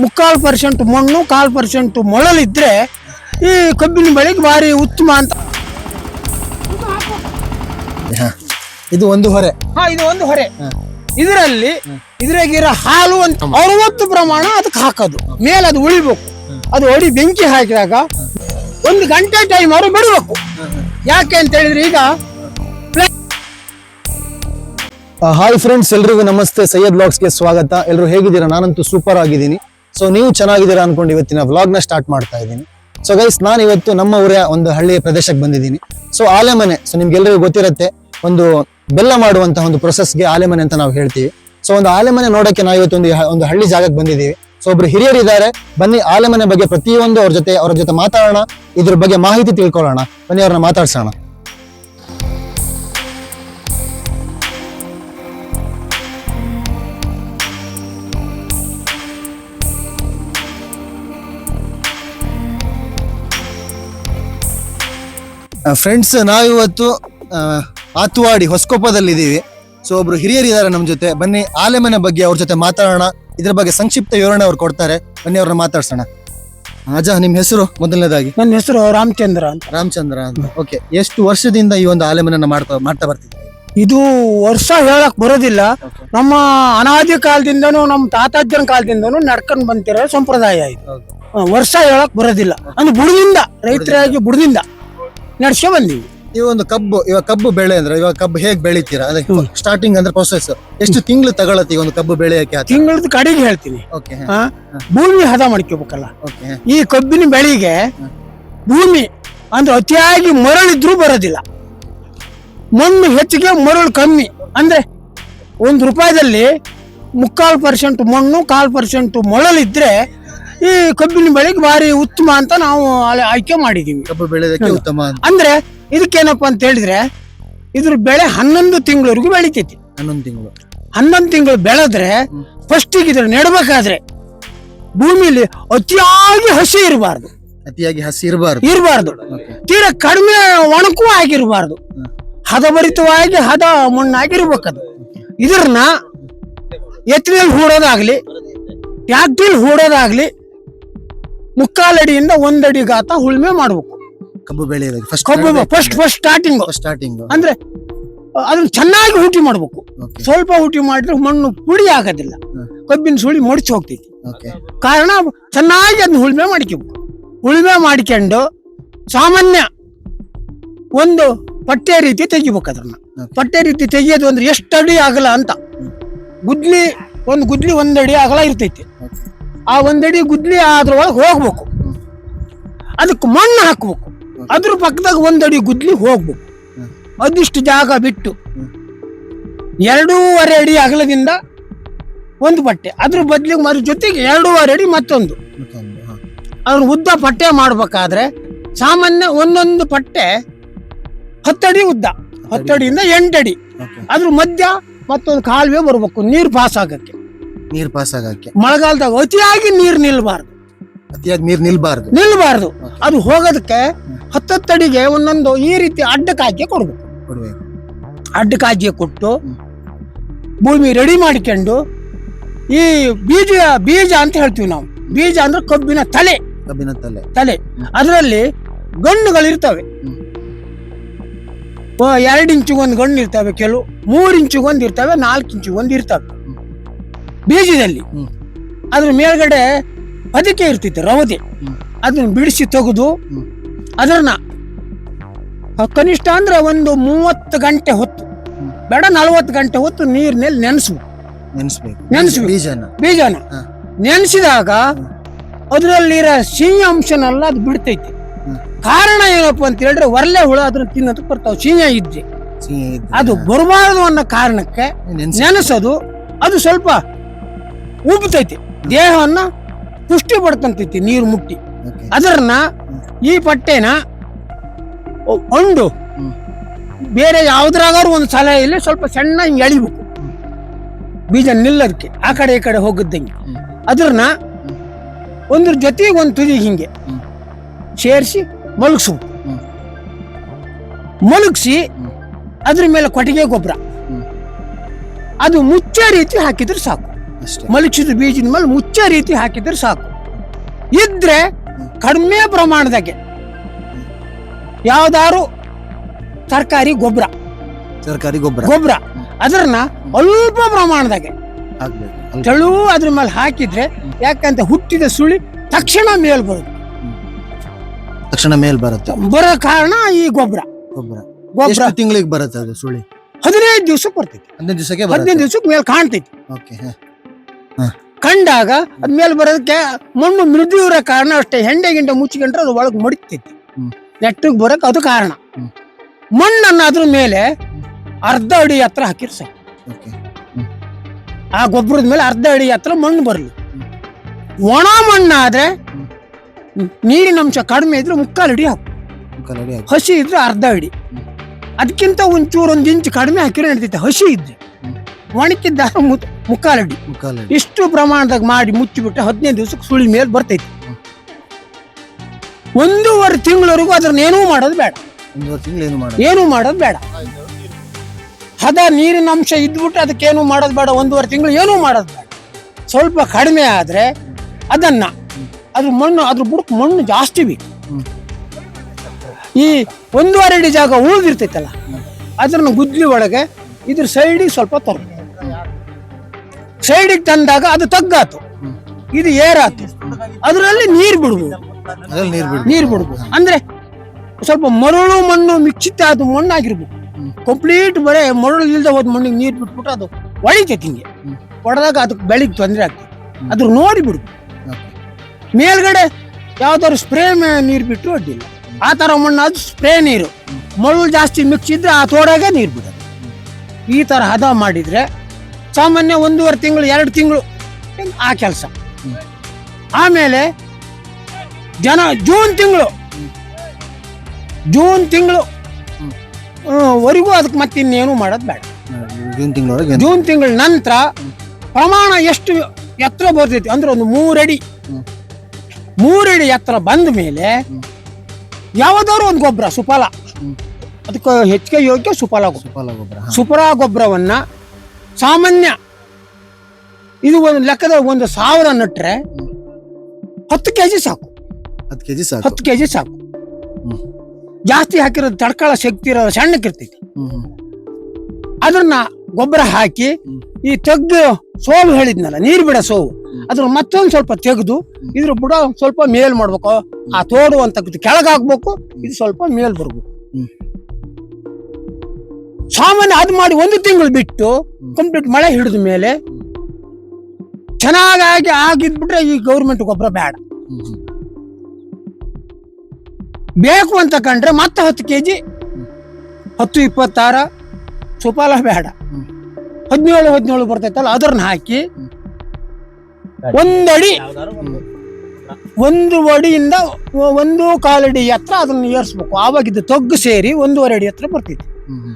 ಮುಕ್ಕಾಲು ಪರ್ಸೆಂಟ್ ಮಣ್ಣು ಕಾಲು ಪರ್ಸೆಂಟ್ ಮೊಳಲಿದ್ರೆ ಈ ಕಬ್ಬಿನ ಬೆಳೆಗೆ ಭಾರಿ ಉತ್ತಮ ಅಂತ. ಇದು ಒಂದು ಹೊರೆ. ಹಾ ಇದು ಒಂದು ಹೊರೆ. ಇದರಲ್ಲಿ ಇದ್ರಾಗಿರೋ ಹಾಲು ಅಂತ ಅರವತ್ತು ಪ್ರಮಾಣ ಅದಕ್ಕೆ ಹಾಕೋದು. ಮೇಲೆ ಅದು ಉಳಿಬೇಕು. ಅದು ಹೊಡಿ ಬೆಂಕಿ ಹಾಕಿದಾಗ ಒಂದು ಗಂಟೆ ಟೈಮ್ ಅವರು ಬಿಡಬೇಕು. ಯಾಕೆ ಅಂತ ಹೇಳಿದ್ರೆ ಈಗ ಹಾಯ್ ಫ್ರೆಂಡ್ಸ್ ಎಲ್ರಿಗೂ ನಮಸ್ತೆ. ಸೈಯದ್ ಬ್ಲಾಗ್ಸ್ಗೆ ಸ್ವಾಗತ. ಎಲ್ಲರೂ ಹೇಗಿದ್ದೀರಾ? ನಾನಂತೂ ಸೂಪರ್ ಆಗಿದ್ದೀನಿ. ಸೊ ನೀವು ಚೆನ್ನಾಗಿದ್ದೀರಾ ಅನ್ಕೊಂಡು ಇವತ್ತಿನ ವ್ಲಾಗ್ನ ಸ್ಟಾರ್ಟ್ ಮಾಡ್ತಾ ಇದ್ದೀನಿ. ಸೊ ಗೈಸ್ ನಾನು ಇವತ್ತು ನಮ್ಮ ಊರ ಒಂದು ಹಳ್ಳಿಯ ಪ್ರದೇಶಕ್ಕೆ ಬಂದಿದ್ದೀನಿ. ಸೊ ಆಲೆಮನೆ ಸೊ ನಿಮ್ಗೆಲ್ಲರಿಗೂ ಗೊತ್ತಿರುತ್ತೆ, ಒಂದು ಬೆಲ್ಲ ಮಾಡುವಂತಹ ಒಂದು ಪ್ರೊಸೆಸ್ಗೆ ಆಲೆಮನೆ ಅಂತ ನಾವು ಹೇಳ್ತೀವಿ. ಸೊ ಒಂದು ಆಲೆಮನೆ ನೋಡಕ್ಕೆ ನಾವು ಇವತ್ತು ಒಂದು ಒಂದು ಹಳ್ಳಿ ಜಾಗಕ್ಕೆ ಬಂದಿದ್ದೀವಿ. ಸೊ ಒಬ್ರು ಹಿರಿಯರಿದ್ದಾರೆ ಬನ್ನಿ ಆಲೆಮನೆ ಬಗ್ಗೆ ಪ್ರತಿಯೊಂದು ಅವ್ರ ಜೊತೆ ಅವ್ರ ಜೊತೆ ಮಾತಾಡೋಣ. ಇದ್ರ ಬಗ್ಗೆ ಮಾಹಿತಿ ತಿಳ್ಕೊಳ್ಳೋಣ. ಬನ್ನಿ ಅವ್ರನ್ನ ಮಾತಾಡ್ಸೋಣ. ಫ್ರೆಂಡ್ಸ್ ನಾವಿವತ್ತು ಆತುವಾಡಿ ಹೊಸಕೊಪ್ಪದಲ್ಲಿದ್ದೀವಿ ಸೊ ಒಬ್ರು ಹಿರಿಯರಿದ್ದಾರೆ ನಮ್ಮ ಜೊತೆ. ಬನ್ನಿ ಆಲೆಮನೆ ಬಗ್ಗೆ ಅವ್ರ ಜೊತೆ ಮಾತಾಡೋಣ. ಇದ್ರ ಬಗ್ಗೆ ಸಂಕ್ಷಿಪ್ತ ವಿವರಣೆ ಅವ್ರು ಕೊಡ್ತಾರೆ. ಬನ್ನಿ ಅವ್ರನ್ನ ಮಾತಾಡ್ಸೋಣ. ಅಜ ನಿಮ್ಮ ಹೆಸರು? ಮೊದಲನೇದಾಗಿ. ನನ್ನ ಹೆಸರು ರಾಮಚಂದ್ರ ಅಂತ. ರಾಮಚಂದ್ರ ಅಂತ. ಓಕೆ ಎಷ್ಟು ವರ್ಷದಿಂದ ಈ ಒಂದು ಆಲೆಮನನ್ನ ಮಾಡ್ತಾ ಮಾಡ್ತಾ ಬರ್ತೀವಿ ಇದು ವರ್ಷ ಹೇಳಕ್ ಬರೋದಿಲ್ಲ. ನಮ್ಮ ಅನಾದಿ ಕಾಲದಿಂದನೂ ನಮ್ಮ ತಾತಾಜ್ಜನ ಕಾಲದಿಂದನೂ ನಡ್ಕೊಂಡು ಬಂತಿರೋ ಸಂಪ್ರದಾಯ ಇದು. ವರ್ಷ ಹೇಳಕ್ ಬರೋದಿಲ್ಲ. ಅಂದ್ರೆ ಬುಡದಿಂದ ರೈತರಾಗಿ ಬುಡದಿಂದ. ನಡ್ಸ್ಕೊ ಬಂದೀವಿ. ಈ ಒಂದು ಕಬ್ಬು ಇವಾಗ ಕಬ್ಬು ಬೆಳೆ ಅಂದ್ರೆ ಇವಾಗ ಕಬ್ಬು ಹೇಗ್ ಬೆಳಿತೀರಾ? ಅದಕ್ಕೆ ಸ್ಟಾರ್ಟಿಂಗ್ ಅಂದ್ರೆ ಪ್ರೊಸೆಸ್ ಎಷ್ಟು ತಿಂಗಳು ತಗೊಳತ್ತೆ ಈ ಒಂದು ಕಬ್ಬು ಬೆಳೆಯಕ್ಕೆ ತಿಂಗಳದ ಕಡೆಗೆ ಹೇಳ್ತೀನಿ. ಓಕೆ ಆ, ಭೂಮಿ ಹದ ಮಾಡ್ಕೋಬೇಕಲ್ಲ. ಓಕೆ ಈ ಕಬ್ಬಿನ ಬೆಳೆಗೆ ಭೂಮಿ ಅಂದ್ರೆ ಅತಿಯಾಗಿ ಮರಳಿದ್ರೂ ಬರೋದಿಲ್ಲ. ಮಣ್ಣು ಹೆಚ್ಚಿಗೆ ಮರಳು ಕಮ್ಮಿ. ಅಂದ್ರೆ ಒಂದು ರೂಪಾಯಿದಲ್ಲಿ ಮುಕ್ಕಾಲು ಪರ್ಸೆಂಟ್ ಮಣ್ಣು ಕಾಲು ಪರ್ಸೆಂಟ್ ಮೊಳಲಿದ್ರೆ ಈ ಕಬ್ಬಿನ ಬೆಳೆಗೆ ಭಾರಿ ಉತ್ತಮ ಅಂತ ನಾವು ಅಲ್ಲಿ ಆಯ್ಕೆ ಮಾಡಿದೀವಿ. ಕಬ್ಬು ಬೆಳೆದಕ್ಕೆ ಉತ್ತಮ ಅಂತ. ಅಂದ್ರೆ ಇದಕ್ಕೇನಪ್ಪ ಅಂತ ಹೇಳಿದ್ರೆ ಇದ್ರ ಬೆಳೆ ಹನ್ನೊಂದು ತಿಂಗಳವರೆಗೂ ಬೆಳಿತೈತಿ. ಹನ್ನೊಂದು ತಿಂಗಳು. ಹನ್ನೊಂದು ತಿಂಗಳು ಬೆಳೆದ್ರೆ ಫಸ್ಟಿಗೆ ಇದ್ರ ನೆಡಬೇಕಾದ್ರೆ ಭೂಮಿಲಿ ಅತಿಯಾಗಿ ಹಸಿ ಇರಬಾರ್ದು. ಅತಿಯಾಗಿ ಹಸಿ ಇರಬಾರ್ದು. ಇರಬಾರ್ದು. ತೀರಾ ಕಡಿಮೆ ಒಣಕು ಆಗಿರಬಾರ್ದು. ಹದಭರಿತವಾಗಿ ಹದ ಮಣ್ಣಾಗಿರ್ಬೇಕದು. ಇದ್ರನ್ನ ಎತ್ತಿನಲ್ಲಿ ಹೂಡೋದಾಗ್ಲಿ ಟ್ಯಾಕ್ಟ್ರಿಲ್ ಹೂಡೋದಾಗ್ಲಿ ಮುಕ್ಕಾಲಡಿಯಿಂದ ಒಂದಡಿ ಗಾತ ಉಳ್ಮೆ ಮಾಡ್ಬೇಕು. ಕಬ್ಬು ಬೆಳೆಯೋದಕ್ಕೆ ಫಸ್ಟ್ ಕಬ್ಬು ಫಸ್ಟ್ ಫಸ್ಟ್ ಸ್ಟಾರ್ಟಿಂಗ್ ಸ್ಟಾರ್ಟಿಂಗ್ ಅಂದ್ರೆ ಅದನ್ನ ಚೆನ್ನಾಗಿ ಊಟಿ ಮಾಡ್ಬೇಕು. ಸ್ವಲ್ಪ ಊಟಿ ಮಾಡಿದ್ರೆ ಮಣ್ಣು ಪುಡಿ ಆಗೋದಿಲ್ಲ. ಕಬ್ಬಿನ ಸುಳಿ ಮೊಡಿಚ್ ಹೋಗ್ತೈತಿ. ಓಕೆ ಕಾರಣ ಚೆನ್ನಾಗಿ ಅದನ್ನ ಉಳ್ಮೆ ಮಾಡ್ಕೋಬೇಕು. ಉಳುಮೆ ಮಾಡ್ಕೊಂಡು ಸಾಮಾನ್ಯ ಒಂದು ಪಟ್ಟೆ ರೀತಿ ತೆಗಿಬೇಕು ಅದನ್ನ. ಪಟ್ಟೆ ರೀತಿ ತೆಗಿಯೋದು ಅಂದ್ರೆ ಎಷ್ಟು ಅಡಿ ಆಗಲ್ಲ ಅಂತ. ಗುದ್ಲಿ ಒಂದು ಗುದ್ಲಿ ಒಂದಡಿ ಅಗಲ ಇರ್ತೈತಿ. ಆ ಒಂದಡಿ ಗುದ್ಲಿ ಅದ್ರೊಳಗೆ ಹೋಗ್ಬೇಕು. ಅದಕ್ಕೆ ಮಣ್ಣು ಹಾಕ್ಬೇಕು. ಅದ್ರ ಪಕ್ಕದಾಗ ಒಂದಡಿ ಗುದ್ಲಿ ಹೋಗ್ಬೇಕು. ಅದಿಷ್ಟು ಜಾಗ ಬಿಟ್ಟು. ಎರಡೂವರೆ ಅಡಿ ಅಗಲದಿಂದ ಒಂದು ಪಟ್ಟೆ ಅದ್ರ ಬದ್ಲಿಗೆ ಮರ ಜೊತೆಗೆ ಎರಡೂವರೆ ಅಡಿ ಮತ್ತೊಂದು. ಅದ್ರ ಉದ್ದ ಪಟ್ಟೆ ಮಾಡ್ಬೇಕಾದ್ರೆ ಸಾಮಾನ್ಯ ಒಂದೊಂದು ಪಟ್ಟೆ ಹತ್ತಡಿ ಉದ್ದ. ಹತ್ತಡಿಯಿಂದ ಎಂಟಡಿ. ಅದ್ರ ಮಧ್ಯ ಮತ್ತೊಂದು ಕಾಲುವೆ ಬರ್ಬೇಕು. ನೀರು ಪಾಸ್ ಆಗಕ್ಕೆ ನೀರ್ ಪಾಸ್ ಆಗಕ್ಕೆ. ಮಳೆಗಾಲದಾಗ ಅತಿಯಾಗಿ ನೀರು ನಿಲ್ಬಾರ್ದು. ಅತಿಯಾಗಿ ನೀರ್ ನಿಲ್ಬಾರ್ದು. ನಿಲ್ಬಾರ್ದು. ಅದು ಹೋಗೋದಕ್ಕೆ ಹತ್ತತ್ತಡಿಗೆ ಒಂದೊಂದು ಈ ರೀತಿ ಅಡ್ಡ ಹಾಕಿ ಕೊಡ್ಬೇಕು. ಕೊಡ್ಬೇಕು. ಅಡ್ಡ ಹಾಕಿ ಕೊಟ್ಟು ಭೂಮಿ ರೆಡಿ ಮಾಡ್ಕೊಂಡು ಈ ಬೀಜ ಬೀಜ ಅಂತ ಹೇಳ್ತೀವಿ ನಾವು. ಬೀಜ ಅಂದ್ರೆ ಕಬ್ಬಿನ ತಲೆ. ಕಬ್ಬಿನ ತಲೆ. ತಲೆ. ಅದರಲ್ಲಿ ಗಣ್ಣುಗಳಿರ್ತವೆ ಇರ್ತವೆ. ವ- ಎರಡು ಇಂಚಿಗೊಂದು ಗಣ್ಣು ಇರ್ತವೆ. ಕೆಲವು ಮೂರು ಇಂಚಿಗೊಂದು ಇರ್ತವೆ ನಾಲ್ಕು ಇಂಚಿಗೊಂದು ಇರ್ತವೆ. ಬೀಜದಲ್ಲಿ. ಅದ್ರ ಮೇಲ್ಗಡೆ ಅದಕ್ಕೆ ಇರ್ತಿತ್ತು ರವದೆ ಅದನ್ನ ಬಿಡಿಸಿ ತೆಗೆದು. ಅದನ್ನ ಕನಿಷ್ಠ ಅಂದ್ರೆ ಒಂದು ಮೂವತ್ತು ಗಂಟೆ ಹೊತ್ತು ಬೇಡ ನಲವತ್ತು ಗಂಟೆ ಹೊತ್ತು ನೀರಿನಲ್ಲಿ ನೆನೆಸ್ಬೇಕು. ನೆನ್ಸ್ಬೇಕು. ಬೀಜನ. ಬೀಜನ. ನೆನೆಸಿದಾಗ ಅದರಲ್ಲಿರೋ ಸಿಹಿ ಅಂಶನೆಲ್ಲ ಅದು ಬಿಡ್ತೈತಿ. ಕಾರಣ ಏನಪ್ಪ ಅಂತ ಹೇಳಿದ್ರೆ ಒರ್ಲೆ ಹುಳ ಅದ್ರ ತಿನ್ನೋದಕ್ಕೆ ಬರ್ತಾವ ಸಿಹಿ ಇದ್ದೆ. ಅದು ಬರಬಾರದು ಅನ್ನೋ ಕಾರಣಕ್ಕೆ ನೆನ್ಸಿ. ನೆನೆಸೋದು ಅದು ಸ್ವಲ್ಪ ಉಬ್ತೈತಿ. ದೇಹವನ್ನ ಪುಷ್ಟಿ ಪಡ್ಕೊಂತೈತಿ ನೀರು ಮುಟ್ಟಿ. ಅದರನ್ನ ಈ ಪಟ್ಟೆನ ಒಂದು ಬೇರೆ ಯಾವ್ದ್ರಾಗಾರು ಒಂದು ಸಲಹೆಯಲ್ಲಿ ಸ್ವಲ್ಪ ಸಣ್ಣ ಹಿಂಗ್ ಎಳಿಬೇಕು. ಬೀಜ ನಿಲ್ಲೋದಕ್ಕೆ ಆ ಕಡೆ ಈ ಕಡೆ ಹೋಗಿದ್ದಂಗೆ. ಅದ್ರನ್ನ ಒಂದ್ರ ಜೊತೆಗೆ ಒಂದು ತುದಿ ಹಿಂಗೆ. ಸೇರಿಸಿ ಮಲಗಿಸ್ಬೇಕು. ಹ್ಮ್. ಮಲಗಿಸಿ ಅದ್ರ ಮೇಲೆ ಕೊಟ್ಟಿಗೆ ಗೊಬ್ಬರ. ಅದು ಮುಚ್ಚೋ ರೀತಿ ಹಾಕಿದ್ರೆ ಸಾಕು. ಮಲಚಿದ ಬೀಜದ ಮೇಲೆ ಮುಚ್ಚ ರೀತಿ ಹಾಕಿದ್ರೆ ಸಾಕು. ಇದ್ರೆ ಕಡಿಮೆ ಪ್ರಮಾಣದಾಗೆ ಯಾವ್ದಾರು ತರಕಾರಿ ಗೊಬ್ಬರ. ಸರ್ಕಾರಿ ಗೊಬ್ಬರ. ಗೊಬ್ಬರ. ಅದ್ರನ್ನ ಅಲ್ಪ ಪ್ರಮಾಣದಾಗೆ ತೆಳು ಅದ್ರ ಮೇಲೆ ಹಾಕಿದ್ರೆ ಯಾಕಂತ ಹುಟ್ಟಿದ ಸುಳಿ ತಕ್ಷಣ ಮೇಲ್ ಬರುತ್ತೆ. ತಕ್ಷಣ ಮೇಲ್ ಬರುತ್ತೆ. ಬರೋ ಕಾರಣ ಈ ಗೊಬ್ಬರ. ಗೊಬ್ಬರ. ಗೊಬ್ಬರ. ತಿಂಗಳಿಗೆ ಬರುತ್ತೆ ಅದು ಸುಳಿ? ಹದಿನೈದು ದಿವಸಕ್ಕೆ ಬರ್ತೈತಿ. ಹದಿನೈದು ದಿವಸಕ್ಕೆ ಹದಿನೈದು ದಿವಸಕ್ಕೆ ಮೇಲೆ ಕಾಣ್ತೈತಿ. ಓಕೆ ಕಂಡಾಗ ಅದ್ಮೇಲೆ ಬರೋದಕ್ಕೆ ಮಣ್ಣು ಮೃದು ಇರೋ ಕಾರಣ ಅಷ್ಟೇ ಹೆಂಡೆ ಗಿಂಡೆ ಮುಚ್ಚಿಕೊಂಡ್ರೆ ಅದು ಒಳಗೆ ಮಡಿತೈತಿ. ನೆಟ್ಟಿಗೆ ಬರೋಕೆ ಅದು ಕಾರಣ. ಮಣ್ಣನ್ನು ಅದ್ರ ಮೇಲೆ ಅರ್ಧ ಅಡಿ ಹತ್ರ ಹಾಕಿರ್ ಆ ಗೊಬ್ಬರದ ಮೇಲೆ ಅರ್ಧ ಅಡಿ ಹತ್ರ ಮಣ್ಣು ಬರಲಿ. ಒಣ ಮಣ್ಣಾದ್ರೆ ನೀರಿನಂಶ ನೀರಿನ ಅಂಶ ಕಡಿಮೆ ಇದ್ರೆ ಮುಕ್ಕಾಲು ಅಡಿ ಹಾಕು. ಹಸಿ ಇದ್ರೆ ಅರ್ಧ ಅಡಿ. ಅದಕ್ಕಿಂತ ಒಂಚೂರು ಒಂದು ಇಂಚು ಕಡಿಮೆ ಹಾಕಿರೋ ನಡೀತೈತೆ ಹಸಿ ಇದ್ರೆ. ಮುತ್ತ ಮುತ್- ಮುಕ್ಕಾಲು ಅಡಿ ಇಷ್ಟು ಪ್ರಮಾಣದಾಗ ಮಾಡಿ ಮುಚ್ಚಿಬಿಟ್ಟು ಹದಿನೈದು ದಿವಸಕ್ಕೆ ಸುಳಿ ಮೇಲೆ ಬರ್ತೈತಿ. ಒಂದೂವರೆ ತಿಂಗಳವರೆಗೂ ಅದನ್ನ ಏನೂ ಮಾಡೋದು ಬೇಡ. ಒಂದೂವರೆ ತಿಂಗಳು ಏನು ಮಾಡೋದು ಏನೂ ಮಾಡೋದು ಬೇಡ. ಹದ ನೀರಿನ ಅಂಶ ಇದ್ಬಿಟ್ಟು ಅದಕ್ಕೇನು ಮಾಡೋದು ಬೇಡ. ಒಂದೂವರೆ ತಿಂಗಳು ಏನೂ ಮಾಡೋದು ಬೇಡ. ಸ್ವಲ್ಪ ಕಡಿಮೆ ಆದ್ರೆ ಅದನ್ನ ಅದ್ರ ಮಣ್ಣು ಅದ್ರ ಬುಡಕ್ಕೆ ಮಣ್ಣು ಜಾಸ್ತಿ ಬಿ. ಈ ಒಂದೂವರೆ ಅಡಿ ಜಾಗ ಉಳಿದಿರ್ತೈತಲ್ಲ ಅದನ್ನ ಗುದ್ಲಿ ಒಳಗೆ ಇದ್ರ ಸೈಡಿಗೆ ಸ್ವಲ್ಪ ತರಬೇಕು. ಸೈಡಿಗೆ ತಂದಾಗ ಅದು ತಗ್ಗಾತು. ಇದು ಏರಾತು. ಅದರಲ್ಲಿ ನೀರು ಬಿಡ್ಬೋದು. ಅದರಲ್ಲಿ ನೀರು ಬಿಡಿ ನೀರು ಬಿಡ್ಬೋದು. ಅಂದ್ರೆ ಸ್ವಲ್ಪ ಮರಳು ಮಣ್ಣು ಮಿಕ್ಸಿತ ಅದು ಮಣ್ಣಾಗಿರ್ಬೇಕು ಕಂಪ್ಲೀಟ್ ಬರೇ ಮರಳು ಇಲ್ದ ಹೋದ ಮಣ್ಣಿಗೆ ನೀರು ಬಿಟ್ಬಿಟ್ಟು ಅದು ಒಳಿತೈತಿ ಹಿಂಗೆ. ಹೊಡೆದಾಗ ಅದಕ್ಕೆ ಬೆಳಿಗ್ಗೆ ತೊಂದರೆ ಆಗ್ತದೆ. ಅದ್ರ ನೋಡಿ ಬಿಡ್ಬೋದು. ಮೇಲ್ಗಡೆ ಯಾವ್ದಾದ್ರು ಸ್ಪ್ರೇ ನೀರು ಬಿಟ್ಟರು ಅಡ್ಡಿಲ್ಲ. ಆ ಥರ ಮಣ್ಣು ಅದು ಸ್ಪ್ರೇ ನೀರು. ಮರಳು ಜಾಸ್ತಿ ಮಿಕ್ಸ್ ಇದ್ರೆ ಆ ತೋಡಾಗೆ ನೀರು ಬಿಡೋದು. ಈ ಥರ ಹದ ಮಾಡಿದ್ರೆ ಸಾಮಾನ್ಯ ಒಂದೂವರೆ ತಿಂಗಳು ಎರಡು ತಿಂಗಳು ಆ ಕೆಲಸ ಆಮೇಲೆ ಜನ ಜೂನ್ ತಿಂಗಳು ಜೂನ್ ತಿಂಗಳು ವರೆಗೂ ಅದಕ್ಕೆ ಮತ್ತೆ ಇನ್ನೇನು ಮಾಡೋದು ಬೇಡ ಜೂನ್ ತಿಂಗಳ ಜೂನ್ ತಿಂಗಳ ನಂತರ ಪ್ರಮಾಣ ಎಷ್ಟು ಎತ್ತರ ಬರ್ತೈತಿ ಅಂದ್ರೆ ಒಂದು ಮೂರಡಿ. ಮೂರಡಿ ಎತ್ತರ ಬಂದ ಮೇಲೆ ಯಾವುದಾದ್ರು ಒಂದು ಗೊಬ್ಬರ ಸುಫಲ. ಅದಕ್ಕೆ ಹೆಚ್ಚಿಗೆ ಯೋಗ್ಯ ಸುಫಲ ಗೊಬ್ಬರ. ಸುಫಲ ಗೊಬ್ಬರವನ್ನ ಸಾಮಾನ್ಯ. ಇದು ಒಂದು ಲೆಕ್ಕದ ಒಂದು ಸಾವಿರ ನಟ್ರೆ. ಹತ್ತು ಕೆಜಿ ಸಾಕು. ಹತ್ತು ಕೆಜಿ ಸಾಕು. ಹತ್ತು ಕೆಜಿ ಸಾಕು. ಜಾಸ್ತಿ ಹಾಕಿರೋದು ತಡ್ಕೊಳ್ಳೋ ಶಕ್ತಿ ಇರೋದು ಸಣ್ಣಕ್ಕಿರ್ತೈತಿ ಅದನ್ನ ಗೊಬ್ಬರ ಹಾಕಿ ಈ ತೆಗ್ದು ಸೋಲು ಹೇಳಿದ್ನಲ್ಲ ನೀರು ಬಿಡ ಸೋವು. ಅದ್ರ ಮತ್ತೊಂದು ಸ್ವಲ್ಪ ತೆಗೆದು ಇದ್ರ ಬುಡ ಒಂದ್ ಸ್ವಲ್ಪ ಮೇಲ್ ಮಾಡ್ಬೇಕು. ಆ ತೋಡು ಅಂತ ಕೆಳಗೆ ಹಾಕ್ಬೇಕು ಇದು ಸ್ವಲ್ಪ ಮೇಲ್ ಬರ್ಬೇಕು. ಸಾಮಾನ್ಯ ಅದು ಮಾಡಿ ಒಂದು ತಿಂಗಳು ಬಿಟ್ಟು ಕಂಪ್ಲೀಟ್ ಮಳೆ ಹಿಡಿದ ಮೇಲೆ ಚೆನ್ನಾಗಿ ಆಗಿದ್ಬಿಟ್ರೆ ಈ ಗೌರ್ಮೆಂಟ್ ಗೊಬ್ಬರ ಬೇಡ. ಬೇಕು ಅಂತ ಕಂಡ್ರೆ ಮತ್ತೆ ಹತ್ತು ಕೆಜಿ ಹತ್ತು ಇಪ್ಪತ್ತಾರ ಸುಪಾಲ ಬೇಡ. ಹದಿನೇಳು ಹದಿನೇಳು ಬರ್ತೈತಲ್ಲ ಅದನ್ನ ಹಾಕಿ. ಒಂದಡಿ ಒಂದು. ಅಡಿಯಿಂದ ಒಂದು ಕಾಲಡಿ ಎತ್ತರ ಅದನ್ನ ಏರ್ಸ್ಬೇಕು. ಆವಾಗಿದ್ದು ತಗ್ಗು ಸೇರಿ ಒಂದೂವರೆ ಅಡಿ ಎತ್ತರ ಬರ್ತೈತಿ.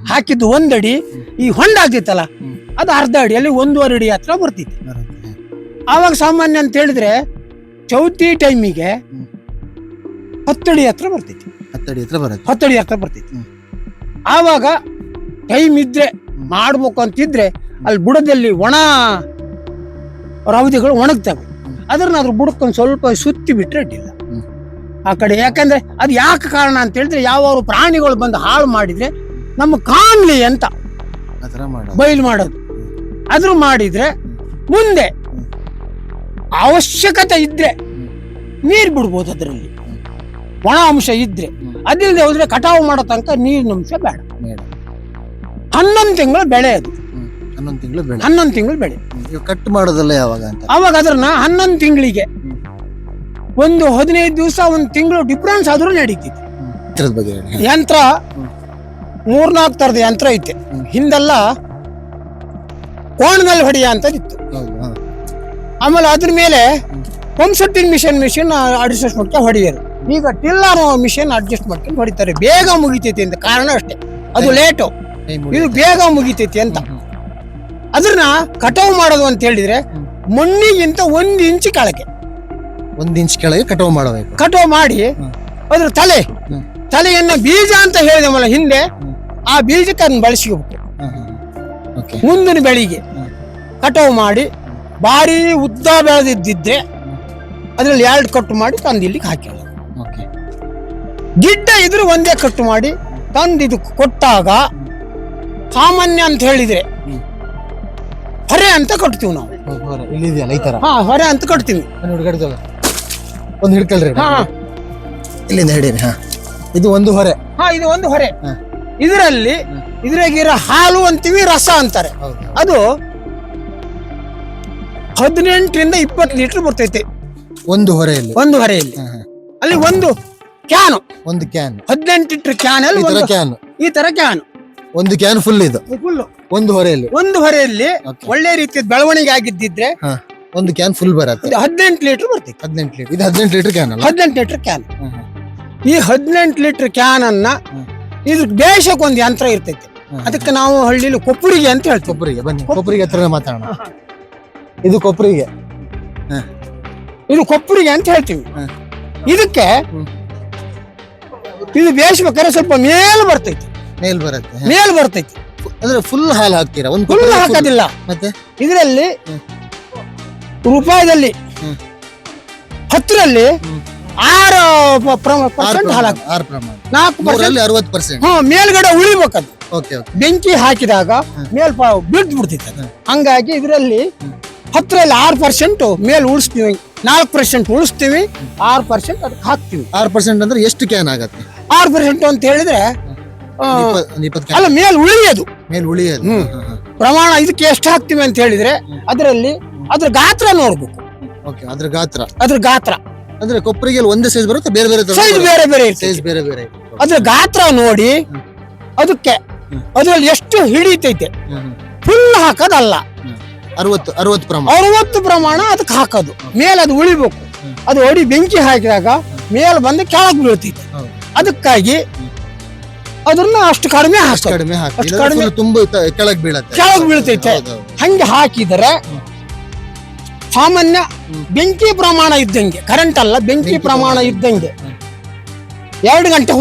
ಹಾಕಿದ್ದು ಒಂದಡಿ ಈ ಹೊಂಡ ಆಗ್ತಿತ್ತಲ್ಲ ಅದು ಅರ್ಧ ಅಡಿ ಅಲ್ಲಿ ಒಂದೂವರೆ ಅಡಿ ಹತ್ರ ಬರ್ತಿತ್ತು. ಬರುತ್ತೆ. ಆವಾಗ ಸಾಮಾನ್ಯ ಅಂತ ಹೇಳಿದ್ರೆ ಚೌತಿ ಟೈಮಿಗೆ. ಹತ್ತಡಿ ಹತ್ರ ಬರ್ತಿತ್ತು. ಹತ್ತಡಿ ಹತ್ರ ಬರುತ್ತೆ. ಹತ್ತಡಿ ಹತ್ರ ಬರ್ತಿತ್ತು. ಆವಾಗ ಟೈಮ್ ಇದ್ರೆ ಮಾಡ್ಬೇಕು ಅಂತಿದ್ರೆ ಅಲ್ಲಿ ಬುಡದಲ್ಲಿ ಒಣ ರವದಿಗಳು ಒಣಗ್ತವೆ. ಅದ್ರನ್ನ ಅದ್ರ ಬುಡಕ್ಕೊಂದು ಸ್ವಲ್ಪ ಸುತ್ತಿ ಬಿಟ್ಟರೆ ಅಡ್ಡಿಲ್ಲ. ಆ ಕಡೆ ಯಾಕಂದ್ರೆ ಅದು ಯಾಕೆ ಕಾರಣ ಅಂತ ಹೇಳಿದ್ರೆ ಯಾವ ಪ್ರಾಣಿಗಳು ಬಂದು ಹಾಳು ಮಾಡಿದ್ರೆ ನಮ್ಮ ಕಾನ್ಲಿ ಅಂತ ಬಯಲು ಮಾಡೋದು. ಅದ್ರ ಮಾಡಿದ್ರೆ ಮುಂದೆ ಅವಶ್ಯಕತೆ ಇದ್ರೆ ನೀರು ಬಿಡ್ಬೋದು ಅದರಲ್ಲಿ. ಒಣ ಅಂಶ ಇದ್ರೆ ಅದಿಲ್ಲದೆ ಹೋದ್ರೆ ಕಟಾವು ಮಾಡೋ ತನಕ ನೀರಿನ ಅಂಶ ಬೇಡ. ಹನ್ನೊಂದು ತಿಂಗಳು ಬೆಳೆ ಅದು ಹನ್ನೊಂದು ತಿಂಗಳು ಬೆಳೆ. ಹನ್ನೊಂದು ತಿಂಗಳು ಬೆಳೆ. ಕಟ್ ಮಾಡೋದಲ್ಲ ಯಾವಾಗ ಅಂತ? ಅವಾಗ ಅದ್ರನ್ನ ಹನ್ನೊಂದು ತಿಂಗಳಿಗೆ ಒಂದು ಹದಿನೈದು ದಿವಸ ಒಂದು ತಿಂಗಳು ಡಿಫ್ರೆನ್ಸ್ ಆದ್ರೂ ನಡೀತಿತ್ತು ಯಂತ್ರ ಮೂರ್ನಾಲ್ಕು ತರದ ಯಂತ್ರ ಐತೆ. ಹಿಂದೆಲ್ಲ ಕೋಣದಲ್ಲಿ ಹೊಡೆಯ ಅಂತದಿತ್ತು. ಆಮೇಲೆ ಅದ್ರ ಮೇಲೆ pump setting machine machine adjust ಮಾಡ್ಕೊಂಡು ಹೊಡೆಯೋರು. ಈಗ ಟಿಲ್ಲರ್ ಮಿಷನ್ ಅಡ್ಜಸ್ಟ್ ಮಾಡ್ಕೊಂಡು ಹೊಡಿತಾರೆ. ಬೇಗ ಮುಗಿತೈತಿ ಅಂತ ಕಾರಣ ಅಷ್ಟೇ. ಅದು ಲೇಟು. ಇದು ಬೇಗ ಮುಗಿತೈತಿ ಅಂತ. ಅದನ್ನ ಕಟಾವು ಮಾಡೋದು ಅಂತ ಹೇಳಿದ್ರೆ ಮಣ್ಣಿಗಿಂತ ಒಂದು ಇಂಚು ಕೆಳಗೆ. ಒಂದು ಇಂಚ್ ಕೆಳಗೆ ಕಟಾವು ಮಾಡಬೇಕು. ಕಟಾವು ಮಾಡಿ ಅದ್ರ ತಲೆ. ತಲೆಯನ್ನ ಬೀಜ ಅಂತ ಹೇಳಿದೆವಲ್ಲ ಹಿಂದೆ. ಆ ಬೀಜಕ್ಕೆ ಅದನ್ನ ಬಳಸ್ಕೋಬೇಕು ಓಕೆ ಮುಂದಿನ ಬೆಳಿಗ್ಗೆ ಕಟಾವು ಮಾಡಿ ಭಾರಿ ಉದ್ದ ಬೆಳೆದಿದ್ದಿದ್ರೆ ಅದರಲ್ಲಿ ಎರಡು ಕಟ್ಟು ಮಾಡಿ ತಂದು ಇಲ್ಲಿಗೆ ಹಾಕಿ ಓಕೆ ಗಿಡ್ಡ ಇದ್ರೆ ಒಂದೇ ಕಟ್ಟು ಮಾಡಿ ತಂದು ಇದು ಕೊಟ್ಟಾಗ ಸಾಮಾನ್ಯ ಅಂತ ಹೇಳಿದ್ರೆ ಹೊರೆ ಅಂತ ಕಟ್ತೀವಿ ನಾವು. ಇಲ್ಲಿ ಇದೆಯಲ್ಲ ಈ ತರ ಹಾ ಹೊರೆ ಅಂತ ಕಟ್ತೀವಿ. ಒಂದು ಹಿಡ್ಕಲ್ರಿ ಹಾ. ಇಲ್ಲಿಂದ ಹಿಡೀರಿ ಹಾ. ಇದು ಒಂದು ಹೊರೆ. ಹಾ ಇದು ಒಂದು ಹೊರೆ. ಹಾ. ಇದರಲ್ಲಿ ಇದ್ರಾಗಿರೋ ಹಾಲು ಅಂತೀವಿ ರಸ ಅಂತಾರೆ. ಅದು ಹದಿನೆಂಟರಿಂದ ಇಪ್ಪತ್ತು ಲೀಟರ್ ಬರ್ತೈತೆ. ಒಂದು ಹೊರೆಯಲ್ಲಿ. ಒಂದು ಹೊರೆಯಲ್ಲಿ. ಅಲ್ಲಿ ಒಂದು ಕ್ಯಾನ್. ಒಂದು ಕ್ಯಾನ್. ಹದಿನೆಂಟು ಲೀಟರ್ ಕ್ಯಾನ್ ಅಲ್ಲಿ ಒಂದು ಕ್ಯಾನ್. ಈ ತರ ಕ್ಯಾನ್. ಒಂದು ಕ್ಯಾನ್ ಫುಲ್ ಇದು. ಫುಲ್ ಒಂದು ಹೊರೆಯಲ್ಲಿ. ಒಂದು ಹೊರೆಯಲ್ಲಿ. ಒಳ್ಳೆ ರೀತಿಯ ಬೆಳವಣಿಗೆ ಆಗಿದ್ದಿದ್ರೆ ಒಂದು ಕ್ಯಾನ್ ಫುಲ್ ಬರುತ್ತೆ. ಹದಿನೆಂಟು ಲೀಟರ್ ಬರ್ತೈತೆ. ಹದಿನೆಂಟು ಲೀಟರ್. ಇದು ಹದಿನೆಂಟು ಲೀಟರ್ ಕ್ಯಾನ್ ಹದಿನೆಂಟು ಲೀಟರ್ ಕ್ಯಾನ್. ಈ ಹದಿನೆಂಟು ಲೀಟರ್ ಕ್ಯಾನ್ ಅನ್ನ. ಇದು ದೇಶಕ್ಕೊಂದು ಒಂದು ಯಂತ್ರ ಇರ್ತೈತಿ. ಅದಕ್ಕೆ ನಾವು ಹಳ್ಳಿಲಿ ಕೊಪ್ಪರಿಗೆ ಅಂತ ಹೇಳ್ತೀವಿ. ಕೊಬ್ಬರಿಗೆ ಬನ್ನಿ ಕೊಬ್ಬರಿಗೆ ಹತ್ರ ಮಾತಾಡೋಣ. ಇದು ಕೊಬ್ಬರಿಗೆ ಹಾ. ಇದು ಕೊಪ್ಪರಿಗೆ ಅಂತ ಹೇಳ್ತೀವಿ. ಇದಕ್ಕೆ ಇದು ಬೇಯಿಸ್ಬೇಕಾದ್ರೆ ಸ್ವಲ್ಪ ಮೇಲ್ ಬರ್ತೈತಿ. ಮೇಲ್ ಬರುತ್ತೆ. ಮೇಲ್ ಬರ್ತೈತಿ. ಅಂದ್ರೆ ಫುಲ್ ಹಾಲು ಹಾಕ್ತೀರಾ? ಒಂದು ಫುಲ್ ಹಾಕೋದಿಲ್ಲ. ಮತ್ತೆ? ಇದರಲ್ಲಿ ರೂಪಾಯದಲ್ಲಿ. ಹತ್ತರಲ್ಲಿ. ಆರು ಪರ್ಸೆಂಟ್ ಹಾಲು ಪ್ರಮಾಣ ಹಾಕ್ತೀವಿ. ಆರು ಪ್ರಮಾಣ. ನಾಲ್ಕು ಪರ್ಸೆಂಟ್ ಮೂರಲ್ಲಿ ಅರವತ್ತು ಪರ್ಸೆಂಟ್ ಹಾ ಮೇಲ್ಗಡೆ ಉಳಿಬೇಕದು. Okay okay. ಬೆಂಕಿ ಹಾಕಿದಾಗ ಮೇಲ್ ಬಿದ್ದು ಬಿಡ್ತೈತೆ ಅದು. ಹಂಗಾಗಿ ಇದರಲ್ಲಿ ಹತ್ತರಲ್ಲಿ ಆರು ಪರ್ಸೆಂಟ್ ಮೇಲ್ ಉಳಿಸ್ತೀವಿ. ನಾಲ್ಕು ಪರ್ಸೆಂಟ್ ಉಳಿಸ್ತೀವಿ. ಆರು ಪರ್ಸೆಂಟ್ ಅದಕ್ಕೆ ಹಾಕ್ತೀವಿ. ಆರು ಪರ್ಸೆಂಟ್ ಅಂದ್ರೆ ಎಷ್ಟು ಕ್ಯಾನ್ ಆಗತ್ತೆ? ಆರು ಪರ್ಸೆಂಟ್ ಅಂತ ಹೇಳಿದ್ರೆ ಆ, ಇಪ್ಪ- ಒಂದು ಇಪ್ಪತ್ತು ಕ್ಯಾನ್ ಅಲ್ಲ ಮೇಲ್ ಉಳಿಯೋದು. ಮೇಲ್ ಉಳಿಯೋದು. ಹ್ಮ್. ಹಾ, ಹಾ. ಪ್ರಮಾಣ ಇದಕ್ಕೆ ಎಷ್ಟು ಹಾಕ್ತೀವಿ ಅಂತ ಹೇಳಿದ್ರೆ ಅದರಲ್ಲಿ ಅದ್ರ ಗಾತ್ರ ನೋಡ್ಬೇಕು. ಓಕೆ ಅದ್ರ ಗಾತ್ರ. ಅದ್ರ ಗಾತ್ರ. ಅಂದ್ರೆ ಕೊಪ್ಪರಿಗೆ ಒಂದೇ ಸೈಜ್ ಬರುತ್ತೆ ಬೇರೆ ಬೇರೆ ಸೈಜ್ ಬೇರೆ ಬೇರೆ ಇರ್ತದೆ ಸೈಜ್ ಬೇರೆ ಬೇರೆ ಅದ್ರ ಗಾತ್ರ ನೋಡಿ ಅದಕ್ಕೆ ಅದ್ರಲ್ಲಿ ಎಷ್ಟು ಹಿಡಿತೈತೆ. ಫುಲ್ ಹಾಕೋದಲ್ಲ. ಅರವತ್ತು ಅರವತ್ತು ಪ್ರಮಾಣ. ಅರವತ್ತು ಪ್ರಮಾಣ ಅದಕ್ಕೆ ಹಾಕೋದು. ಮೇಲೆ ಅದು ಉಳಿಬೇಕು. ಅದು ಹೊಡಿ ಬೆಂಕಿ ಹಾಕಿದಾಗ ಮೇಲೆ ಬಂದು ಕೆಳಗೆ ಬೀಳ್ತೈತೆ. ಅದಕ್ಕಾಗಿ ಅದನ್ನ ಅಷ್ಟು ಕಡಿಮೆ ಕಡಿಮೆ ಕಡಿಮೆ- ತುಂಬ ಕೆಳಗ್ ಬೀಳತ್ತೆ. ಕೆಳಗ್ ಬೀಳ್ತೈತೆ. ಹಂಗೆ ಹಾಕಿದರೆ ಸಾಮಾನ್ಯ ಬೆಂಕಿ ಪ್ರಮಾಣ ಇದ್ದಂಗೆ ಕರೆಂಟ್ ಅಲ್ಲ ಬೆಂಕಿ ಪ್ರಮಾಣ ಇದ್ದಂಗೆ. ಎರಡು ಗಂಟೆ.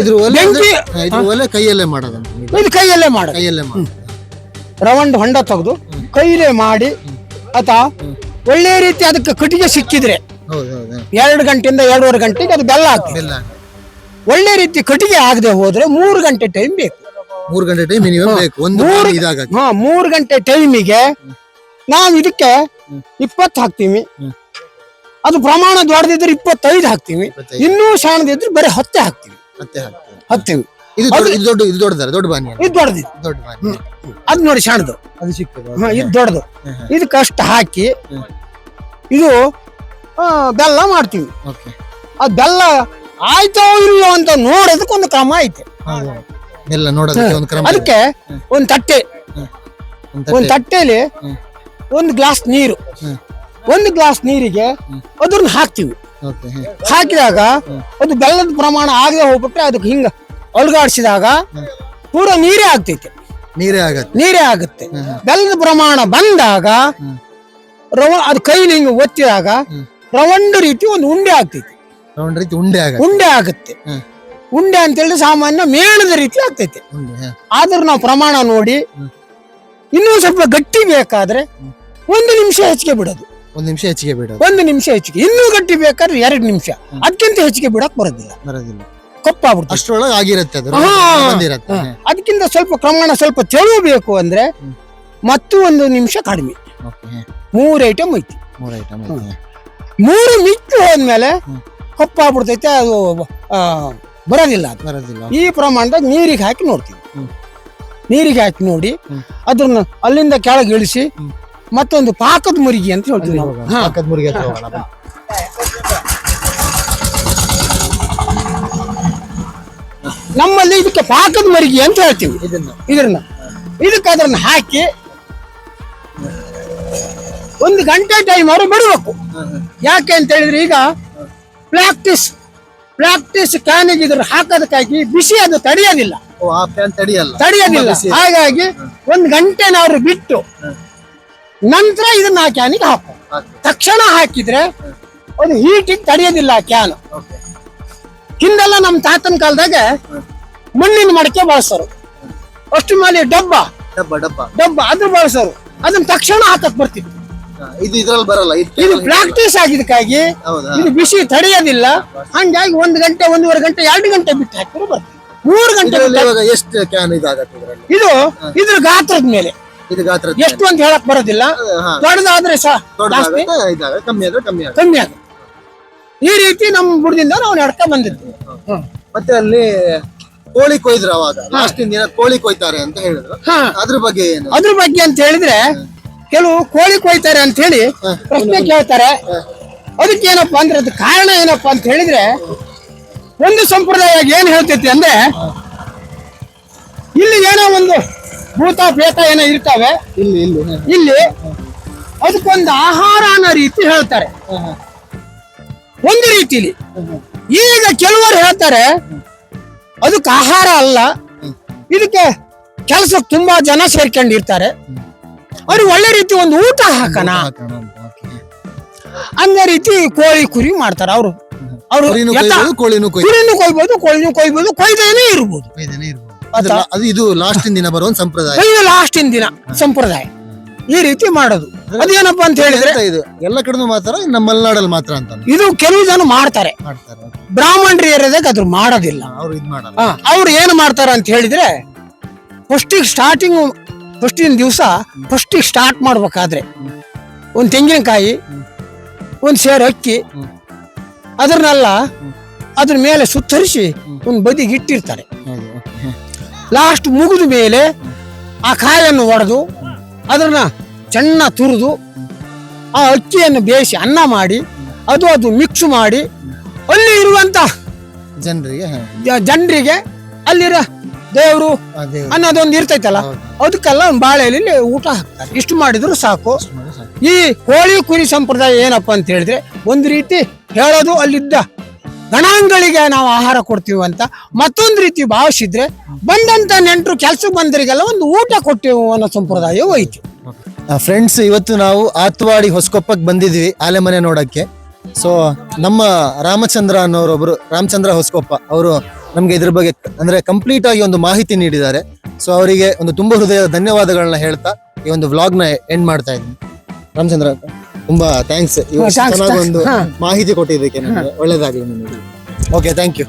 ಇದ್ರ ಒಲೆ ಬೆಂಕಿ ಹಾ, ಇದ್ರ ಒಲೆ ಕೈಯಲ್ಲೇ. ಇದು ಕೈಯಲ್ಲೇ ಮಾಡ ಕೈಯಲ್ಲೇ ಮಾಡೋದು? ರವಂಡ್ ಹೊಂಡ ತೆಗೆದು ಕೈಲೇ ಮಾಡಿ ಅಥವಾ ಒಳ್ಳೆ ರೀತಿ ಅದಕ್ಕೆ ಕಟ್ಟಿಗೆ ಸಿಕ್ಕಿದ್ರೆ ಹೌದು ಹೌದು. ಎರಡು ಗಂಟೆಯಿಂದ ಎರಡೂವರೆ ಗಂಟೆಗೆ ಅದು ಬೆಲ್ಲ ಆಗ್ತದೆ. ಬೆಲ್ಲ. ಒಳ್ಳೆ ರೀತಿ ಕಟ್ಟಿಗೆ ಆಗದೆ ಹೋದ್ರೆ ಮೂರು ಗಂಟೆ ಟೈಮ್ ಬೇಕು. ಮೂರು ಗಂಟೆ ಟೈಮ್ ಮಿನಿಮಮ್ ಬೇಕು. ಒಂದು ಮೂರು ಹಾ ಮೂರು ಗಂಟೆ ಟೈಮಿಗೆ ನಾವು ಇದಕ್ಕೆ ಇಪ್ಪತ್ತು ಹಾಕ್ತೀವಿ ಅದು ಪ್ರಮಾಣ ದೊಡ್ಡದಿದ್ರೆ ಇಪ್ಪತ್ತೈದು ಹಾಕ್ತೀವಿ ಇನ್ನೂ ಸಣ್ಣದಿದ್ರೆ ಬರೀ ಹತ್ತೆ ಹಾಕ್ತೀವಿ ಮತ್ತೆ ಹಾಕ್ತೇವೆ ಹತ್ತೀವಿ. ಇದು ದೊಡ್ಡ ಇದು ದೊಡ್ಡ ಇದು ದೊಡ್ಡದಲ್ಲ ದೊಡ್ಡ ಬಾನಿ ಇದು ದೊಡ್ಡದು ದೊಡ್ಡ ಬಾನಿ. ಅದು ನೋಡಿ ಸಣ್ಣದು. ಅದು ಚಿಕ್ಕದು. ಹಾ ಇದು ದೊಡ್ಡದು. ಇದು ಕಷ್ಟ ಇದಕ್ಕೆ ಅಷ್ಟು ಹಾಕಿ ಇದು ಬೆಲ್ಲ ಮಾಡ್ತೀವಿ. ಓಕೆ. ಆ ಬೆಲ್ಲ ಆಯ್ತೋ ಇಲ್ಲೋ ಅಂತ ನೋಡೋದಕ್ಕೆ ಒಂದು ಕ್ರಮ ಐತೆ. ಬೆಲ್ಲ ನೋಡೋದಕ್ಕೆ ಒಂದು ಕ್ರಮ ಅದಕ್ಕೆ ಒಂದು ತಟ್ಟೆ. ಒಂದು ತಟ್ಟೆಯಲ್ಲಿ. ಒಂದು ಗ್ಲಾಸ್ ನೀರು. ಒಂದು ಗ್ಲಾಸ್ ನೀರಿಗೆ ಅದನ್ನ ಹಾಕ್ತಿವಿ. ಹಾಕಿದಾಗ ಅದು ಬೆಲ್ಲದ ಪ್ರಮಾಣ ಆಗದೆ ಹೋಗ್ಬಿಟ್ರೆ ಅದಕ್ಕೆ ಹಿಂಗ ಒಳಗಾಡಿಸಿದಾಗ ಪೂರ ನೀರೇ ಆಗ್ತೈತೆ. ನೀರೇ ಆಗತ್ತೆ. ನೀರೇ ಆಗುತ್ತೆ. ಬೆಲ್ಲದ ಪ್ರಮಾಣ ಬಂದಾಗ ರವ ಅದು ಕೈಲಿ ಹಿಂಗ ಒತ್ತಿದಾಗ ರವಂಡ ರೀತಿ ಒಂದು ಉಂಡೆ ಆಗ್ತೈತಿ. ರೌಂಡ್ ರೀತಿ ಉಂಡೆ ಆಗತ್ತೆ. ಉಂಡೆ ಆಗುತ್ತೆ. ಉಂಡೆ ಅಂತ ಹೇಳಿದ್ರೆ ಸಾಮಾನ್ಯ ಮೇಣದ ರೀತಿ ಆಗ್ತೈತೆ. ಆದ್ರೂ ನಾವು ಪ್ರಮಾಣ ನೋಡಿ ಇನ್ನೂ ಸ್ವಲ್ಪ ಗಟ್ಟಿ ಬೇಕಾದ್ರೆ ಒಂದು ನಿಮಿಷ ಹೆಚ್ಚಿಗೆ ಬಿಡೋದು. ಒಂದು ನಿಮಿಷ ಹೆಚ್ಚಿಗೆ ಬಿಡೋದು. ಒಂದು ನಿಮಿಷ ಹೆಚ್ಚಿಗೆ. ಇನ್ನೂ ಗಟ್ಟಿ ಬೇಕಾದ್ರೆ ಎರಡು ನಿಮಿಷ. ಅದಕ್ಕಿಂತ ಹೆಚ್ಚಿಗೆ ಬಿಡಕ್ ಬರೋದಿಲ್ಲ. ಬರೋದಿಲ್ಲ. ಕಪ್ಪಾಗ್ಬಿಡ್ತು ಅಷ್ಟರೊಳಗೆ ಆಗಿರುತ್ತೆ ಅದು. ಬಂದಿರತ್ತೆ. ಅದಕ್ಕಿಂತ ಸ್ವಲ್ಪ ಪ್ರಮಾಣ ಸ್ವಲ್ಪ ತೆಳುವಬೇಕು ಅಂದ್ರೆ ಮತ್ತು ಒಂದು ನಿಮಿಷ ಕಡಿಮೆ. ಮೂರು ಐಟಮ್ ಐತಿ. ಮೂರು ಐಟಮ್ ಮೂರು ಮಿಕ್ಕಿ ಹೋದ್ಮೇಲೆ ಕಪ್ಪಾಗ್ಬಿಡ್ತೈತೆ ಅದು ಬರೋದಿಲ್ಲ ಅದು. ಬರೋದಿಲ್ಲ. ಈ ಪ್ರಮಾಣದಾಗ ನೀರಿಗೆ ಹಾಕಿ ನೋಡ್ತೀವಿ. ನೀರಿಗೆ ಹಾಕಿ ನೋಡಿ ಅದನ್ನ ಅಲ್ಲಿಂದ ಕೆಳಗೆ ಇಳಿಸಿ ಮತ್ತೊಂದು ಪಾಕದ ಮುರುಗಿ ಅಂತ ಹೇಳ್ತೀವಿ ನಾವು. ಹಾ. ಪಕ್ಕದ ಮುರಿಗೆ ಹತ್ರ ಹೋಗೋಣ ಬನ್ನಿ. ನಮ್ಮಲ್ಲಿ ಇದಕ್ಕೆ ಪಾಕದ ಮರಿಗೆ ಅಂತ ಹೇಳ್ತೀವಿ. ಇದನ್ನ. ಇದನ್ನ. ಇದಕ್ಕೆ ಅದನ್ನ ಹಾಕಿ ಒಂದು ಗಂಟೆ ಟೈಮ್ ಅವರು ಬಿಡಬೇಕು. ಯಾಕೆ ಅಂತ ಹೇಳಿದ್ರೆ ಈಗ ಪ್ರಾಕ್ಟೀಸ್ ಪ್ರಾಕ್ಟೀಸ್ ಕ್ಯಾನಿಗೆ ಇದ್ರ ಹಾಕೋದಕ್ಕಾಗಿ ಬಿಸಿ ಅದು ತಡೆಯೋದಿಲ್ಲ. ಓ ಆ ಫ್ಯಾನ್ ತಡಿಯಲ್ಲ. ತಡೆಯೋದಿಲ್ಲ. ಹಾಗಾಗಿ ಒಂದು ಗಂಟೆ ನಾವು ಬಿಟ್ಟು ನಂತರ ಇದನ್ನ ಆ ಕ್ಯಾನಿಗೆ ಹಾಕು. ತಕ್ಷಣ ಹಾಕಿದ್ರೆ ಅದು ಹೀಟಿಗೆ ತಡೆಯೋದಿಲ್ಲ ಆ ಕ್ಯಾನ್. ಹಿಂದೆಲ್ಲ ನಮ್ಮ ತಾತನ ಕಾಲದಾಗ ಮಣ್ಣಿನ ಮಡಕೆ ಬಳಸೋರು. ಅಷ್ಟು ಮೇಲೆ ಡಬ್ಬ. ಡಬ್ಬ ಡಬ್ಬ. ಡಬ್ಬ ಅದು ಬಳಸೋರು. ಅದನ್ನ ತಕ್ಷಣ ಹಾಕಕ್ ಬರ್ತಿತ್ತು. ಇದು ಇದ್ರಲ್ಲಿ ಬರಲ್ಲ ಇದು ಪ್ರಾಕ್ಟೀಸ್ ಆಗಿದ್ದಕ್ಕಾಗಿ ಇದು ಬಿಸಿ ತಡೆಯೋದಿಲ್ಲ. ಹಂಗಾಗಿ ಒಂದ್ ಗಂಟೆ ಒಂದೂವರೆ ಗಂಟೆ ಎರಡು ಗಂಟೆ ಬಿಟ್ಟು ಹಾಕಿದ್ರೆ ಬರ್ತದೆ ಮೂರು ಗಂಟೆ ಎಷ್ಟು ಕ್ಯಾನ್ ಇದಾಗತ್ತೆ ಇದು ಇದ್ರ ಗಾತ್ರದ ಮೇಲೆ. ಇದು ಗಾತ್ರ ಎಷ್ಟು ಅಂತ ಹೇಳಕ್ ಬರೋದಿಲ್ಲ. ಹಾ. ದೊಡ್ಡದಾದ್ರೆ ಸಹ ಜಾಸ್ತಿ. ದೊಡ್ಡದಾಗತ್ತೆ ಕಮ್ಮಿ ಆದ್ರೆ ಕಮ್ಮಿ ಆಗುತ್ತೆ. ಕಮ್ಮಿ ಆಗುತ್ತೆ. ಈ ರೀತಿ ನಮ್ಮ ಬುಡದಿಂದ ನಾವು ನಡ್ಕ ಬಂದಿದ್ವಿ. ಹ್ಮ್. ಮತ್ತೆ ಅಲ್ಲಿ ಕೋಳಿ ಕೊಯ್ದ್ರು ಅವಾಗ ಲಾಸ್ಟ್ ದಿನ ಕೋಳಿ ಕೊಯ್ತಾರೆ ಅಂತ ಹೇಳಿದ್ರು. ಹಾ. ಅದ್ರ ಬಗ್ಗೆ ಏನು? ಅದ್ರ ಬಗ್ಗೆ ಅಂತ ಹೇಳಿದ್ರೆ ಕೆಲವು ಕೋಳಿ ಕೊಯ್ತಾರೆ ಅಂತ ಹೇಳಿ ಪ್ರಶ್ನೆ ಕೇಳ್ತಾರೆ. ಅದಕ್ಕೆ ಏನಪ್ಪಾ ಅಂದ್ರೆ ಅದ್ ಕಾರಣ ಏನಪ್ಪಾ ಅಂತ ಹೇಳಿದ್ರೆ ಒಂದು ಸಂಪ್ರದಾಯ ಏನ್ ಹೇಳ್ತೈತಿ ಅಂದ್ರೆ ಇಲ್ಲಿ ಏನೋ ಒಂದು ಭೂತ ಪ್ರೇತ ಏನೋ ಇರ್ತಾವೆ ಇಲ್ಲಿ ಇಲ್ಲಿ ಇಲ್ಲಿ ಅದಕ್ಕೊಂದು ಆಹಾರ ಅನ್ನೋ ರೀತಿ ಹೇಳ್ತಾರೆ. ಒಂದು ರೀತಿಲಿ. ಈಗ ಕೆಲವರು ಹೇಳ್ತಾರೆ ಅದಕ್ಕೆ ಆಹಾರ ಅಲ್ಲ. ಇದಕ್ಕೆ ಕೆಲಸಕ್ಕೆ ತುಂಬಾ ಜನ ಸೇರ್ಕೊಂಡಿರ್ತಾರೆ. ಅವ್ರು ಒಳ್ಳೆ ರೀತಿ ಒಂದು ಊಟ ಹಾಕನ? ಹಾಕೋಣ. ಅನ್ನೋ ರೀತಿ ಕೋಳಿ ಕುರಿ ಮಾಡ್ತಾರೆ ಅವರು. ಅವರು ಕುರಿನೂ ಕೊಯ್ಬೋದು ಕೋಳಿನೂ ಕೊಯ್ಬೋದು. ಕೊಯ್ದೇನೆ ಇರ್ಬೋದು. ಅದು ಲಾ- ಅದು ಇದು ಲಾಸ್ಟ್ ದಿನ ಬರೋ ಒಂದು ಸಂಪ್ರದಾಯ. ಇದು ಲಾಸ್ಟಿನ ದಿನ ಸಂಪ್ರದಾಯ. ಈ ರೀತಿ ಮಾಡೋದು. ಅದೇನಪ್ಪ ಅಂತ ಹೇಳಿದ್ರೆ ಎಂತ ಇದು ಎಲ್ಲ ಕಡೆನೂ ಮಾತ್ರ ನಮ್ಮ ಮಲೆನಾಡಲ್ಲಿ ಮಾತ್ರ ಅಂತ ಇದು ಕೆಲವು ಜನ ಮಾಡ್ತಾರೆ. ಮಾಡ್ತಾರೆ ಬ್ರಾಹ್ಮಣರು ಏರಿಯಾದಾಗ ಅದ್ರ ಮಾಡೋದಿಲ್ಲ. ಅವ್ರು ಇದು ಮಾಡಲ್ಲ. ಅವ್ರು ಏನು ಮಾಡ್ತಾರ ಅಂತ ಹೇಳಿದ್ರೆ ಫಸ್ಟಿಗೆ ಸ್ಟಾರ್ಟಿಂಗ್ ಫಸ್ಟಿನ ದಿವಸ ಫಸ್ಟಿಗೆ ಸ್ಟಾರ್ಟ್ ಮಾಡ್ಬೇಕಾದ್ರೆ ಒಂದು ತೆಂಗಿನಕಾಯಿ ಒಂದು ಸೇರು ಅಕ್ಕಿ ಅದನ್ನೆಲ್ಲ ಅದ್ರ ಮೇಲೆ ಸುತ್ತರಿಸಿ ಒಂದು ಬದಿಗೆ ಇಟ್ಟಿರ್ತಾರೆ. ಲಾಸ್ಟ್ ಮುಗಿದ ಮೇಲೆ ಆ ಕಾಯನ್ನು ಒಡೆದು ಅದನ್ನು ಚೆನ್ನಾಗಿ ತುರಿದು ಆ ಅಕ್ಕಿಯನ್ನು ಬೇಯಿಸಿ ಅನ್ನ ಮಾಡಿ ಅದು ಅದು ಮಿಕ್ಸ್ ಮಾಡಿ ಅಲ್ಲಿ ಇರುವಂಥ ಜನರಿಗೆ ಜನರಿಗೆ ಅಲ್ಲಿರೋ ದೇವರು ಅನ್ನೋದೊಂದು ಇರ್ತೈತಲ್ಲ ಅದಕ್ಕೆಲ್ಲ ಒಂದು ಬಾಳೆಯಲ್ಲಿ ಊಟ ಹಾಕ್ತಾರೆ. ಇಷ್ಟು ಮಾಡಿದ್ರು ಸಾಕು. ಸಾಕು. ಈ ಕೋಳಿ ಕುರಿ ಸಂಪ್ರದಾಯ ಏನಪ್ಪ ಅಂತ ಹೇಳಿದ್ರೆ ಒಂದು ರೀತಿ ಹೇಳೋದು ಅಲ್ಲಿದ್ದ ಗಣಾಂಗಳಿಗೆ ನಾವು ಆಹಾರ ಕೊಡ್ತೀವಿ ಅಂತ ಮತ್ತೊಂದು ರೀತಿ ಭಾವಿಸಿದ್ರೆ ಬಂದಂತ ನೆಂಟರು ಕೆಲ್ಸಕ್ಕೆ ಬಂದರಿಗೆಲ್ಲ ಒಂದು ಊಟ ಕೊಟ್ಟೆವು ಅನ್ನೋ ಸಂಪ್ರದಾಯವೂ ಐತಿ ಫ್ರೆಂಡ್ಸ್ ಇವತ್ತು ನಾವು ಆತ್ವಾಡಿ ಹೊಸಕೊಪ್ಪಕ್ಕೆ ಬಂದಿದ್ವಿ ಆಲೆಮನೆ ನೋಡಕ್ಕೆ. ಸೊ ನಮ್ಮ ರಾಮಚಂದ್ರ ಅನ್ನೋರೊಬ್ರು, ರಾಮಚಂದ್ರ ಹೊಸಕೊಪ್ಪ, ಅವರು ನಮಗೆ ಇದ್ರ ಬಗ್ಗೆ ಅಂದ್ರೆ ಕಂಪ್ಲೀಟ್ ಆಗಿ ಒಂದು ಮಾಹಿತಿ ನೀಡಿದ್ದಾರೆ. ಸೊ ಅವರಿಗೆ ಒಂದು ತುಂಬ ಹೃದಯದ ಧನ್ಯವಾದಗಳನ್ನ ಹೇಳ್ತಾ ಈ ಒಂದು ವ್ಲಾಗ್ನ ಎಂಡ್ ಮಾಡ್ತಾ ಇದ್ದೀನಿ. ರಾಮಚಂದ್ರ ತುಂಬಾ ಥ್ಯಾಂಕ್ಸ್ ಚೆನ್ನಾಗಿ ಒಂದು ಮಾಹಿತಿ ಕೊಟ್ಟಿದ್ದಕ್ಕೆ ನಮಗೆ ಒಳ್ಳೇದಾಗಲಿ ನಿಮಗೆ. Okay thank you